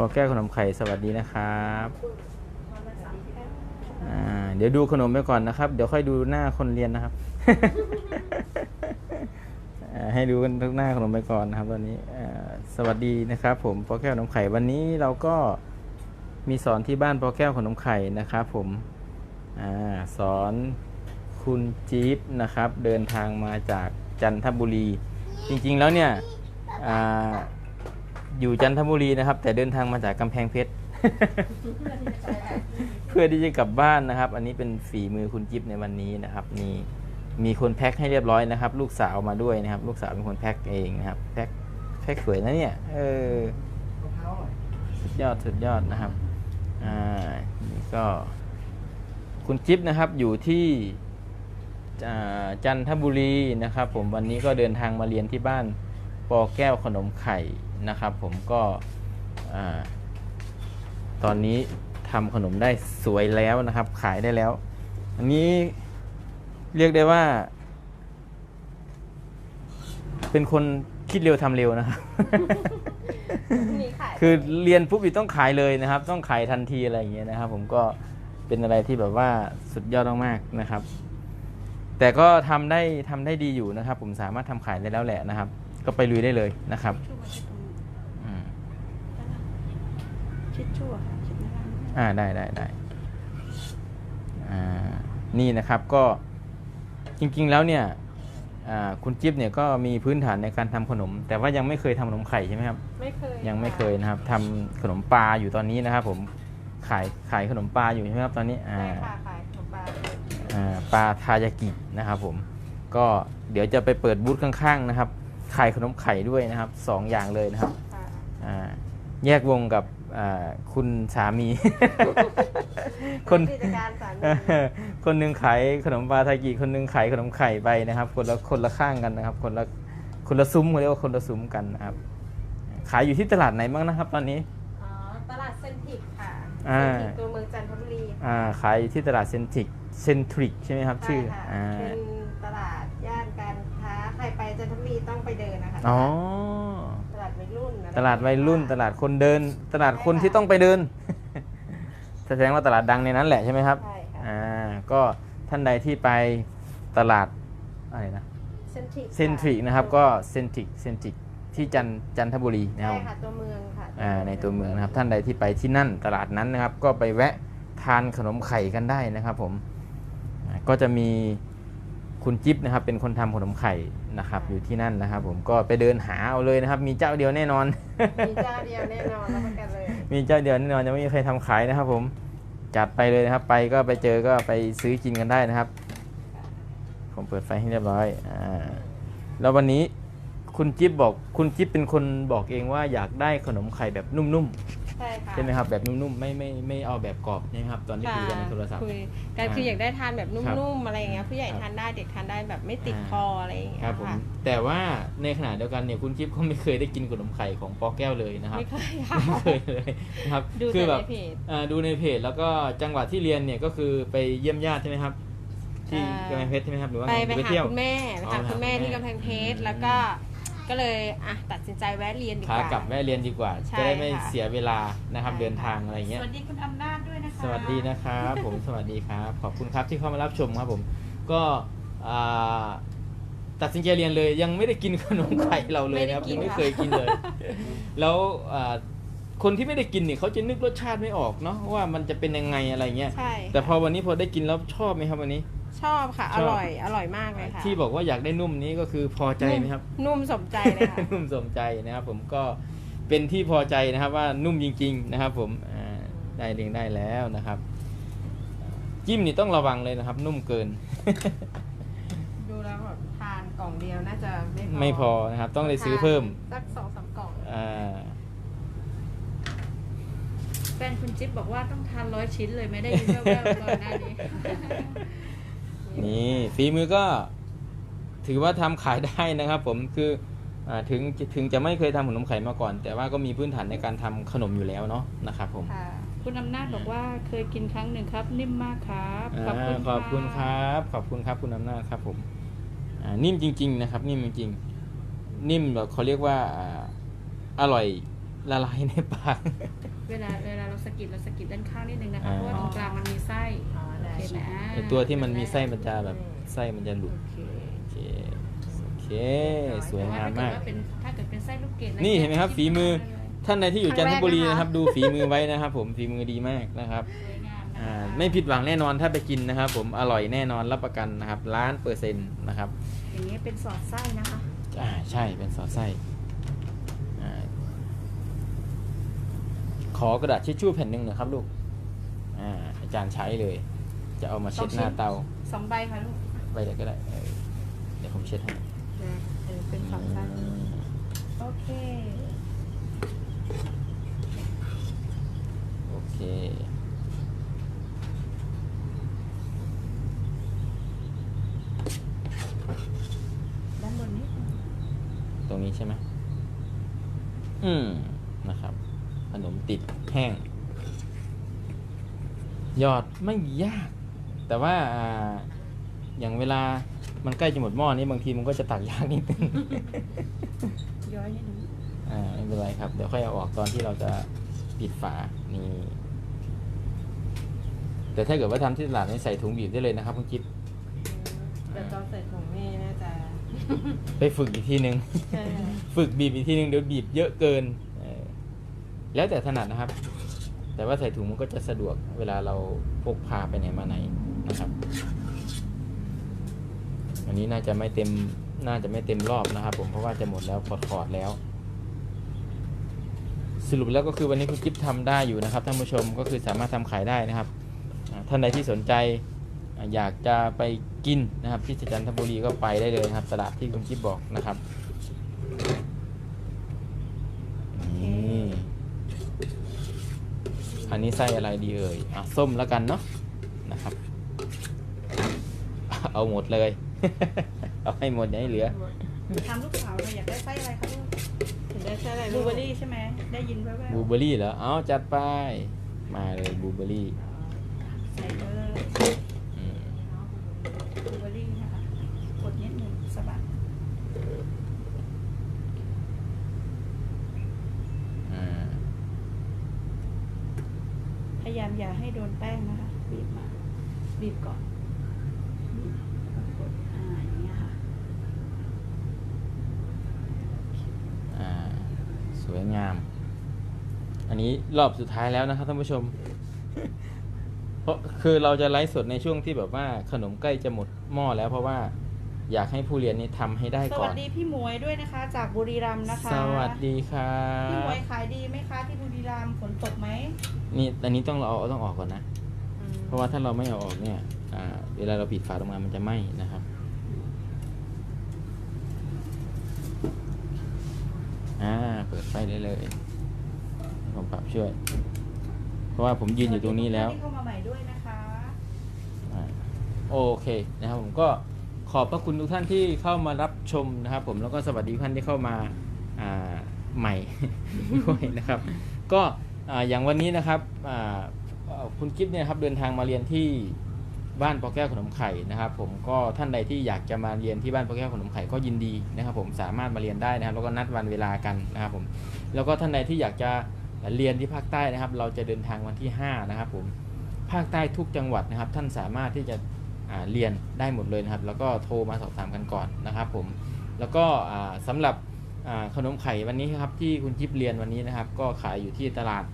พอแก้วขนมไข่สวัสดีนะครับเดี๋ยวดูขนมไปก่อนนะครับ เดี๋ยวค่อยดูหน้าคนเรียนนะครับ ให้ดูกันทุกหน้าขนมไปก่อนนะครับตอนนี้สวัสดีนะครับ ผมพอแก้วขนมไข่วันนี้เราก็มีสอนที่บ้านพอแก้วขนมไข่นะครับ ผมอสอนคุณจี๊บนะครับ เดินทางมาจากจันทบุรี จริงๆแล้วเนี่ย อยู่จันทบุรีนะครับ แต่เดินทางมาจากกำแพงเพชร เพื่อที่จะกลับบ้านนะครับ อันนี้เป็นฝีมือคุณจิ๊บในวันนี้นะครับมีมีคนแพ็คให้เรียบร้อยนะครับ ลูกสาวมาด้วยนะครับ ลูกสาวเป็นคนแพ็คเองนะครับแพ็คแพ็คสวยนะเนี่ยเออสุดยอดสุดยอดนะครับอ่านี่ก็ คุณจิ๊บนะครับอยู่ที่จันทบุรีนะครับ ผมวันนี้ก็เดินทางมาเรียนที่บ้านปอแก้วขนมไข่ นะครับ ผมก็อ่าตอนนี้ทำขนมได้สวยแล้วนะครับ ขายได้แล้ว อันนี้เรียกได้ว่า เป็นคนคิดเร็วทำเร็วนะครับมีขายคือเรียนปุ๊บอีกต้องขายเลยนะครับ ต้องขายทันทีอะไรอย่างเงี้ยนะครับ ผมก็เป็นอะไรที่แบบว่าสุดยอดมากๆนะครับ แต่ก็ทำได้ทำได้ดีอยู่นะครับ ผมสามารถทำขายได้แล้วแหละนะครับ ก็ไปลุยได้เลยนะครับอืม ชิดชั่วค่ะชิดหน้าอ่าได้ได้ได้อ่านี่นะครับก็จริงๆแล้วเนี่ยอ่าคุณจิ๊บเนี่ยก็มีพื้นฐานในการทำขนม แต่ว่ายังไม่เคยทำขนมไข่ใช่ไหมครับไม่เคยยังไม่เคยนะครับทำขนมปลาอยู่ตอนนี้นะครับ ผมขายขายขนมปลาอยู่ใช่ไหมครับตอนนี้อ่าใช่ค่ะขายขนมปลาอ่าปลาทายากินะครับผมก็เดี๋ยวจะไปเปิดบูธข้างๆนะครับขายขนมไข่ด้วยนะครับสองอย่างเลยนะครับค่ะอ่าแยกวงกับอ่า คุณสามี คนกิจการสามีคนหนึ่งขายขนมปลาทากิคนหนึ่งขายขนมไข่ไปนะครับ คนละคนละข้างกันนะครับ คนละคนละซุ้มเขาเรียกว่าคนละซุ้มกันนะครับ ขายอยู่ที่ตลาดไหนบ้างนะครับ ตอนนี้อ๋อตลาดเซนทริกค่ะอ่าเซนทริกตัวเมืองจันทบุรีอ่าขายอยู่ที่ตลาดเซนทริกเซนทริกใช่ไหมครับ ชื่อใค่ะอ่าเป็นตลาดย่านการค้าใครไปจันทบุรีต้องไปเดินนะคะอ๋อตลาดวัย รุ่นอะไรตลาดวัยรุ่นตลาดคนเดิน ตลาดคนที่ต้องไปเดิน แสดงว่าตลาดดังในนั้นแหละใช่ไหมครับใช่ค่ะอ่าก็ท่านใดที่ไปตลาดอะไรนะเซนทริกเซนทริกนะครับก็เซนทริกเซนทริกที่จันจันทบุรีนะครับใช่ค่ะตัวเมืองค่ะอ่าในตัวเมืองนะครับท่านใดที่ไปที่นั่นตลาดนั้นนะครับ ก็ไปแวะทานขนมไข่กันได้นะครับผมอ่าก็จะมีคุณจิ๊บนะครับเป็นคนทำขนมไข่ นะครับ อยู่ที่นั่นนะครับ ผมก็ไปเดินหาเอาเลยนะครับ มีเจ้าเดียวแน่นอน มีเจ้าเดียวแน่นอนรับประกันเลย มีเจ้าเดียวแน่นอนจะไม่มีใครทำขายนะครับ ผมจัดไปเลยนะครับ ไปก็ไปเจอก็ไปซื้อกินกันได้นะครับ ผมเปิดไฟให้เรียบร้อยอ่าแล้ววันนี้คุณจิ๊บบอกคุณจิ๊บเป็นคนบอกเองว่าอยากได้ขนมไข่แบบนุ่ม ใช่ค่ะๆใช่ไหมครับแบบนุ่มๆไม่ไม่ไม่เอาแบบกรอบใช่ไหมครับตอนที่คุยกันในโทรศัพท์ คุยกันคืออยากได้ทานแบบครับนุ่มๆอะไรอย่างเงี้ยผู้ใหญ่ครับทานได้เด็กทานได้แบบไม่ติดอ่าคออะไรอย่างเงี้ยครับผมค่ะแต่ว่าในขณะเดียวกันเนี่ยคุณจิ๊บก็ไม่เคยได้กินขนมไข่ของปอแก้วเลยนะครับไม่เคยค่ะไม่เคยเลยนะครับดูคืแต่แบในบเพจอ่าดูในเพจแล้วก็จังหวัดที่เรียนเนี่ยก็คือไปเยี่ยมญาติใช่ไหมครับที่อ่ากำแพงเพชรใช่ไหมครับหรือว่าไปงไปหรือหาเที่ยวคุณแม่ไปอ๋อหาคุณแม่หาคุณแม่ที่กำแพงเพชรอืมแล้วก็ ก็เลยอะตัดสินใจแวะเรียนดีกขาว่า กลับแวะเรียนดีกว่าใช่จะได้ไม่ค่ะเสียเวลานะครับใช่เดินค่ะทางอะไรเงี้ย สวัสดีคุณอำนาจด้วยนะคะสวัสดีนะครับผมสวัสดีครับ ขอบคุณครับที่เข้ามารับชมครับผม ก็อ่าตัดสินใจเรียนเลย ยังไม่ได้กินขนมไข่เราเลยนะครับยังไม่เคยกินเลย แล้วอ่าคนที่ไม่ได้กินเนี่ยเขาจะนึกรสชาติไม่ออกเนาะว่ามันจะเป็นยังไงอะไรเงี้ยใช่แต่พอวันนี้พอได้กินแล้วชอบไหมครับวันนี้ ชอบค่ะ ชออบ ร่อย อร่อยมากเลยค่ะ ที่บอกว่าอยากได้นุ่มนี้ก็คือพอใจไหมครับ นุ่มสมใจเลยค่ะ นุ่มสมใจนะครับผมก็เป็นที่พอใจนะครับว่านุ่มจริง ๆ นะครับ ผมอ่าได้เรียงได้แล้วนะครับ จิ้มนี่ต้องระวังเลยนะครับ นุ่มเกินดูแล้วแบบทานกล่องเดียวน่าจะไม่พอไม่พอนะครับ ต้องเลยซื้อเพิ่มสักสองสามกล่อง อ่าแฟนคุณจิ๊บบอกว่าต้องทานร้อยชิ้นเลยไม่ได้ยินแว่วๆก่อนหน้านี้ นี่ฝีมือก็ถือว่าทำขายได้นะครับ ผมคืออาถึงถึงจะไม่เคยทำขนมไข่มาก่อน แต่ว่าก็มีพื้นฐานในการทำขนมอยู่แล้วเนาะนะครับผมค่ะคุณอำนาจบอกว่าเคยกินครั้งหนึ่งครับ นิ่มมากครับอ่าขอบคุณขอบคุณครับ ขอบคุณครับคุณอำนาจครับผมอ่านิ่มจริง ๆ นะครับ นิ่มจริงๆนิ่มแบบเขาเรียกว่าอ่าอร่อยละลายในปากเวลาเวลาเราสะกิดเราสะกิดด้านข้างนิดนึงนะคะอ่าเพราะว่าตรงกลางมันมีไส้อ๋อโอได้ เคไหมอ่าไอตัวที่มันมีไส้มันจะแบบไส้มันจะหลุดโอเคโอเคโอเคสวยงามมากแต่ว่ถ้เกิดว่เป็นถ้าเกิดเป็นไส้ลูกเกดอะนี่เห็นไหมครับ ฝีมือท่านใดที่อยู่จันทบุรีนะครับ ดูฝีมือไว้นะครับ ผมฝีมือดีมากนะครับสวยงามนะคะอ่าไม่ผิดหวังแน่นอนถ้าไปกินนะครับ ผมอร่อยแน่นอนรับประกันนะครับล้านเปอร์เซ็นต์นะครับอย่างนี้เป็นสอดไส้นะคะอ่าใช่เป็นสอดไส้อ่าขอกระดาษทิชชู่แผ่นหนึ่งหนะครับลูกอ่าอาจารย์ใช้เลย จะเอามาเช็ดหน้าเตาสองใบค่ะลูกไปเลยก็ได้เออเดี๋ยวผมเช็ดให้เออเป็นสอดไส้โอเค โอเค ด้านบนนี้ตรงนี้ใช่ไหมอืมนะครับ ขนมติดแห้งยอดไม่ยาก แต่ว่าอ่าอย่างเวลามันใกล้จะหมดหม้อนี้บางทีมันก็จะตักยากนิดนึงย้อยนิดนึงอ่าไม่เป็นไรครับ เดี๋ยวค่อยเอาออกตอนที่เราจะปิดฝานี่แต่ถ้าเกิดว่าทำที่ตลาดนี่ใส่ถุงบีบได้เลยนะครับคุณจิ๊บแต่ตอนใส่ถุงนี่น่าจะไปฝึกอีกทีนึงใช่ฝึกบีบอีกทีนึงเดี๋ยวบีบเยอะเกินเออแล้วแต่ถนัดนะครับ แต่ว่าใส่ถุงมันก็จะสะดวกเวลาเราพกพาไปไหนมาไหน นะครับอันนี้น่าจะไม่เต็มน่าจะไม่เต็มรอบนะครับ ผมเพราะว่าจะหมดแล้วขอดแล้ว สรุปแล้วก็คือวันนี้คุณจิ๊บทำได้อยู่นะครับท่านผู้ชมก็คือสามารถทำขายได้นะครับ ท่านใดที่สนใจอยากจะไปกินนะครับที่จันทบุรีก็ไปได้เลยครับ ตลาดที่คุณจิ๊บบอกนะครับอันนี้ไส้อะไรดีเอ่ยอะส้มแล้วกันเนาะนะครับ เอาหมดเลย เอาให้หมดอย่าให้เหลือ ทำลูกสาวเราอยากได้ไส้อะไรคะลูกถึงได้ใช่อะไรบลูเบอร์รี่ใช่ไหมได้ยินแว่วบลูเบอร์รี่เหรอ เอาจัดไป มาเลยบลูเบอร์รี่ๆใส่เลยอืมบลูเบอร์รี่นะคะกดนิดหนึ่งสะบัดอ่าพยายามอย่าให้โดนแป้งนะคะ บีบมา บีบก่อนบีบแล้วก็กดอ่าอย่างเงี้ยค่ะ อ่า สวย งาม อันนี้รอบสุดท้ายแล้วนะครับท่านผู้ชม เพราะคือเราจะไลฟ์สดในช่วงที่แบบว่าขนมใกล้จะหมดหม้อแล้วเพราะว่าอยากให้ผู้เรียนนี่ทำให้ได้สก่วัอสนดีพี่หมวยด้วยนะคะ จากบุรีรัมย์นะคะ สวัสดีครัพี่หมบวยขายดีไหมคะที่บุรีรัมย์ฝนตกไหมนี่อันนี้ต้องเราเอาต้องออกก่อนนะ เพราะว่าถ้าเราไม่เอาออกเนี่ยอ่าเวลาเราปิดฝาลงมามันจะไหม้นะครับ อ่า เปิดไฟได้เลยผมปรับช่วย เพราะว่าผมยืนอยู่ตรงนี้แล้วสสดีทุกท่านที่เข้ามาใหม่ด้วยนะคะอ่าโอเคนะครับผมก็ขอบพระคุณทุกท่านที่เข้ามารับชมนะครับ ผมแล้วก็สวัสดีทุกท่านที่เข้ามาอ่าใหม่ด้วยนะครับ ก็อ่าอย่างวันนี้นะครับอ่าเอ่อคุณกิฟต์เนี่ยครับเดินทางมาเรียนที่ บ้านปอแก้วขนมไข่นะครับ ผมก็ท่านใดที่อยากจะมาเรียนที่บ้านปอแก้วขนมไข่ก็ยินดีนะครับ ผมสามารถมาเรียนได้นะครับแล้วก็นัดวันเวลากันนะครับผมแล้วก็ท่านใดที่อยากจะเรียนที่ภาคใต้นะครับ เราจะเดินทางวันที่ 5 นะครับผมภาคใต้ทุกจังหวัดนะครับ ท่านสามารถที่จะเรียนได้หมดเลยนะครับ แล้วก็โทรมาสอบถามกันก่อนนะครับ ผมแล้วก็อ่าสำหรับขนมไข่วันนี้ครับที่คุณจิ๊บเรียนวันนี้นะครับ ก็ขายอยู่ที่ตลาด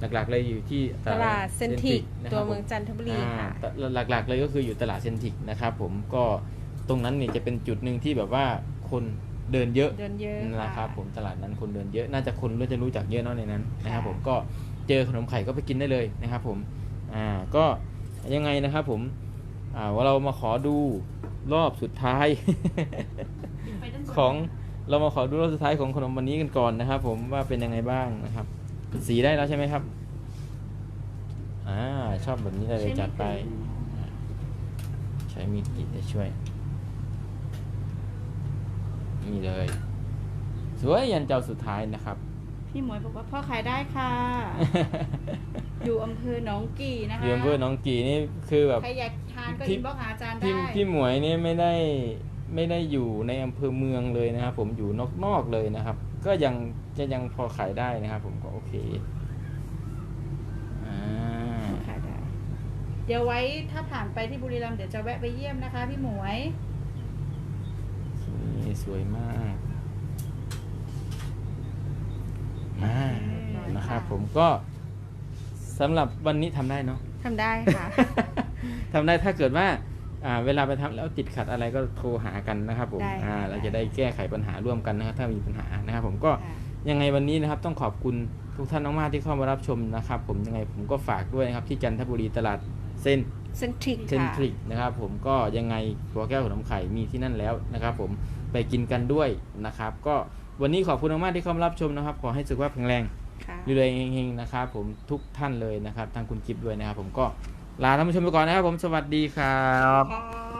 หลักๆเลยอยู่ที่ตลาดเซนทิกนะคตัรัวบผเมืองจันทบุรีค่ะอ่าหลักๆเลยก็คืออยู่ตลาดเซนทิกนะครับผมก็ตรงนั้นเนี่ยจะเป็นจุดหนึ่งที่แบบว่าคนเดินเยอะเดินเยอะนะครับะผมตลาดนั้นคนเดินเยอะน่าจะคนรู้จะรู้จักเยอะเนาะในนั้นนะครับค่ะผมก็เจอขนมไข่ก็ไปกินได้เลยนะครับผมอ่าก็ยังไงนะครับผมอ่าว่าเรามาขอดูรอบสุดท้ายไปด้านบนของเรามาขอดูรอบสุดท้ายของขนมวันนี้กันก่อนนะครับ ผมว่าเป็นยังไงบ้างนะครับ สีได้แล้วใช่ไหมครับ อ่า ชอบแบบนี้เลยจัดไปอ่าใช้มีดกรีดจะช่วย นี่เลย สวยยันเจ้าสุดท้ายนะครับ พี่หมวยบอกว่าพ่อขายได้ค่ะ อยู่อำเภอหนองกี่นะคะอยู่อำเภอหนองกี่นี่คือแบบใครอยากทานก็พี่อินบ็อกซ์หาอาจารย์ได้พี่พี่หมวยนี่ไม่ได้ไม่ได้อยู่ในอำเภอเมืองเลยนะครับ ผมอยู่นอกนอกๆเลยนะครับ ก็ยังจะยังพอขายได้นะครับ ผมก็โอเคอ่าขายได้เดี๋ยวไว้ถ้าผ่านไปที่บุรีรัมย์เดี๋ยวจะแวะไปเยี่ยมนะคะ พี่หมวยนี่สวยมากอ่านะครับผมก็สำหรับวันนี้ทำได้เนาะทำได้ค่ะ ทำได้ถ้าเกิดว่าอ่า เวลาไปทำแล้วติดขัดอะไรก็โทรหากันนะครับผมได้ค่ะอ่าเราจะได้แก้ไขปัญหาร่วมกันนะครับ ถ้ามีปัญหานะครับ ผมก็ยังไงวันนี้นะครับต้องขอบคุณทุกท่านมากๆที่เข้ามารับชมนะครับ ผมยังไงผมก็ฝากด้วยนะครับที่จันทบุรีตลาดเส้นเซนทริกเซนทริกนะครับ ผมก็ยังไงหัวแก้วหัวนมไข่มีที่นั่นแล้วนะครับ ผมไปกินกันด้วยนะครับ ก็วันนี้ขอบคุณมากๆที่เข้ามารับชมนะครับ ขอให้สุขภาพแข็งแรงค่ะรวยๆเฮงๆนะครับ ผมทุกท่านเลยนะครับทางคุณกิฟต์ด้วยนะครับ ผมก็ ลาท่านผู้ชมไปก่อนนะครับผมสวัสดีครับ